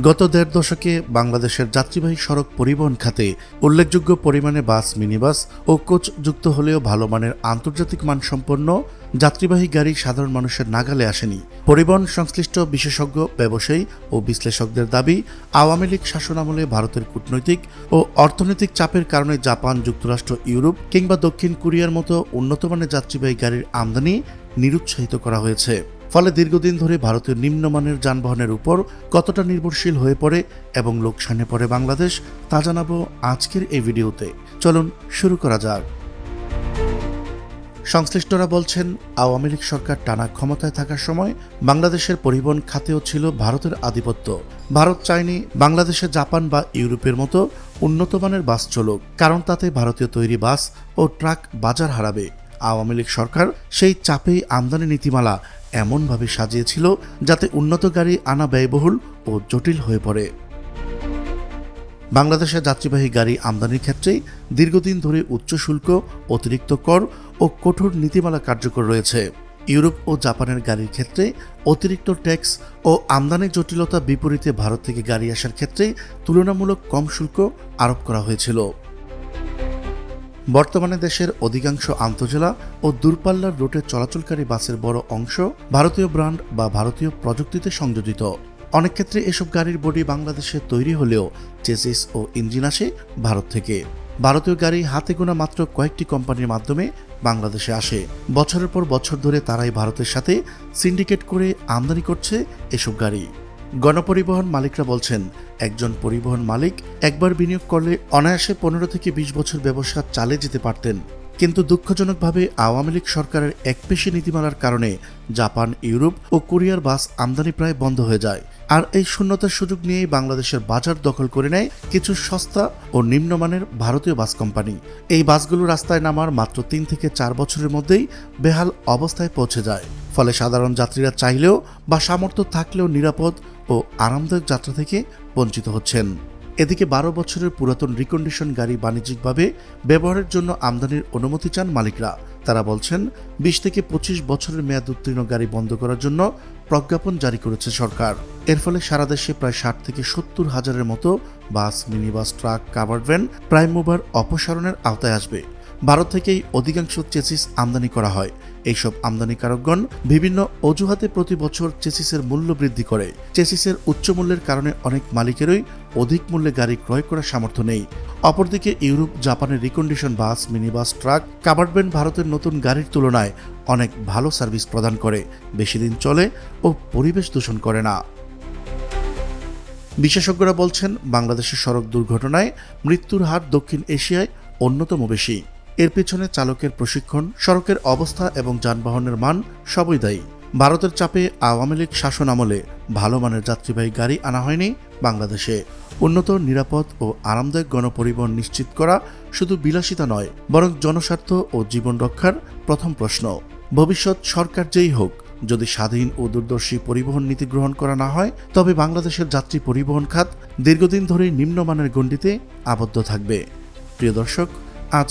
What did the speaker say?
গত দেড় দশকে বাংলাদেশের যাত্রীবাহী সড়ক পরিবহন খাতে উল্লেখযোগ্য পরিমাণে বাস, মিনিবাস ও কোচ যুক্ত হলেও ভালো মানের আন্তর্জাতিক মানসম্পন্ন যাত্রীবাহী গাড়ি সাধারণ মানুষের নাগালে আসেনি। পরিবহন সংশ্লিষ্ট বিশেষজ্ঞ, ব্যবসায়ী ও বিশ্লেষকদের দাবি, আওয়ামী লীগ শাসনামলে ভারতের কূটনৈতিক ও অর্থনৈতিক চাপের কারণে জাপান, যুক্তরাষ্ট্র, ইউরোপ কিংবা দক্ষিণ কোরিয়ার মতো উন্নতমানের যাত্রীবাহী গাড়ির আমদানি নিরুৎসাহিত করা হয়েছে। ফলে দীর্ঘদিন ধরে ভারতীয় নিম্নমানের যানবাহনের উপর কতটা নির্ভরশীল হয়ে পড়ে এবং লোকসানে পড়ে বাংলাদেশ, তা জানাব আজকের এই ভিডিওতে। চলুন শুরু করা যাক। সংশ্লিষ্টরা বলছেন, আওয়ামী লীগ সরকার টানা ক্ষমতায় থাকার সময় বাংলাদেশের পরিবহন খাতেও ছিল ভারতের আধিপত্য। ভারত চায়নি বাংলাদেশে জাপান বা ইউরোপের মতো উন্নতমানের বাস চলুক, কারণ তাতে ভারতীয় তৈরি বাস ও ট্রাক বাজার হারাবে। আওয়ামী লীগ সরকার সেই চাপেই আমদানি নীতিমালা এমনভাবে সাজিয়েছিল যাতে উন্নত গাড়ি আনা ব্যয়বহুল ও জটিল হয়ে পড়ে। বাংলাদেশে যাত্রীবাহী গাড়ি আমদানির ক্ষেত্রেই দীর্ঘদিন ধরে উচ্চ শুল্ক অতিরিক্ত কর ও কঠোর নীতিমালা কার্যকর রয়েছে। ইউরোপ ও জাপানের গাড়ির ক্ষেত্রে অতিরিক্ত ট্যাক্স ও আমদানি জটিলতা বিপরীতে ভারত থেকে গাড়ি আসার ক্ষেত্রে তুলনামূলক কম শুল্ক আরোপ করা হয়েছিল। বর্তমানে দেশের অধিকাংশ আন্তজেলা ও দূরপাল্লার রুটে চলাচলকারী বাসের বড় অংশ ভারতীয় ব্র্যান্ড বা ভারতীয় প্রযুক্তিতে সংযোজিত। অনেক ক্ষেত্রে এসব গাড়ির বডি বাংলাদেশে তৈরি হলেও চেসিস ও ইঞ্জিন আসে ভারত থেকে। ভারতীয় গাড়ি হাতে গোনা মাত্র কয়েকটি কোম্পানির মাধ্যমে বাংলাদেশে আসে। বছরের পর বছর ধরে তারাই ভারতের সাথে সিন্ডিকেট করে আমদানি করছে এসব গাড়ি। গণপরিবহন মালিকরা বলছেন, একজন পরিবহন মালিক একবার বিনিয়োগ করলে অনায়াসে পনেরো থেকে বিশ বছর ব্যবসা চালিয়ে যেতে পারতেন। কিন্তু দুঃখজনকভাবে আওয়ামী লীগ সরকারের একপেশি নীতিমালার কারণে জাপান, ইউরোপ ও কোরিয়ার বাস আমদানি প্রায় বন্ধ হয়ে যায়। আর এই শূন্যতার সুযোগ নিয়েই বাংলাদেশের বাজার দখল করে নেয় কিছু সস্তা ও নিম্নমানের ভারতীয় বাস কোম্পানি। এই বাসগুলো রাস্তায় নামার মাত্র তিন থেকে চার বছরের মধ্যেই বেহাল অবস্থায় পৌঁছে যায়। ফলে সাধারণ যাত্রীরা চাইলেও বা সামর্থ্য থাকলেও নিরাপদ ও আরামদায়ক যাত্রা থেকে বঞ্চিত হচ্ছেন। এদিকে বারো বছরের পুরাতন রিকন্ডিশন গাড়ি বাণিজ্যিকভাবে ব্যবহারের জন্য আমদানির অনুমতি চান মালিকরা। তারা বলছেন, বিশ থেকে পঁচিশ বছরের মেয়াদ উত্তীর্ণ গাড়ি বন্ধ করার জন্য প্রজ্ঞাপন জারি করেছে সরকার। এর ফলে সারা দেশে প্রায় ষাট থেকে সত্তর হাজারের মতো bus, minibus, truck covered van prime mover অপসারণের আওতায় আসবে। ভারত থেকেই অধিকাংশ চেসিস আমদানি করা হয়। এইসব আমদানিকারকগণ বিভিন্ন অজুহাতে প্রতি বছর চেসিসের মূল্য বৃদ্ধি করে। চেসিসের উচ্চ মূল্যের কারণে অনেক মালিকেরই অধিক মূল্যে গাড়ি ক্রয় করার সামর্থ্য নেই। অপরদিকে ইউরোপ, জাপানের recondition bus, minibus, truck covered van ভারতের নতুন গাড়ির তুলনায় অনেক ভালো সার্ভিস প্রদান করে। বেশি দিন চলে ও পরিবেশ দূষণ করে না। বিশেষজ্ঞরা বলছেন, বাংলাদেশের সড়ক দুর্ঘটনায় মৃত্যুর হার দক্ষিণ এশিয়ায় অন্যতম বেশি। এর পেছনে চালকের প্রশিক্ষণ, সড়কের অবস্থা এবং যানবাহনের মান সবই দায়ী। ভারতের চাপে আওয়ামী লীগ শাসন আমলে ভালো মানের যাত্রীবাহী গাড়ি আনা হয়নি বাংলাদেশে। উন্নত, নিরাপদ ও আরামদায়ক গণপরিবহন নিশ্চিত করা শুধু বিলাসিতা নয়, বরং জনস্বার্থ ও জীবন রক্ষার প্রথম প্রশ্ন। ভবিষ্যৎ সরকার যেই হোক, যদি স্বাধীন ও দূরদর্শী পরিবহন নীতি গ্রহণ করা না হয়, তবে বাংলাদেশের যাত্রী পরিবহন খাত দীর্ঘদিন ধরে নিম্নমানের গণ্ডিতে আবদ্ধ থাকবে। প্রিয় দর্শক, আজ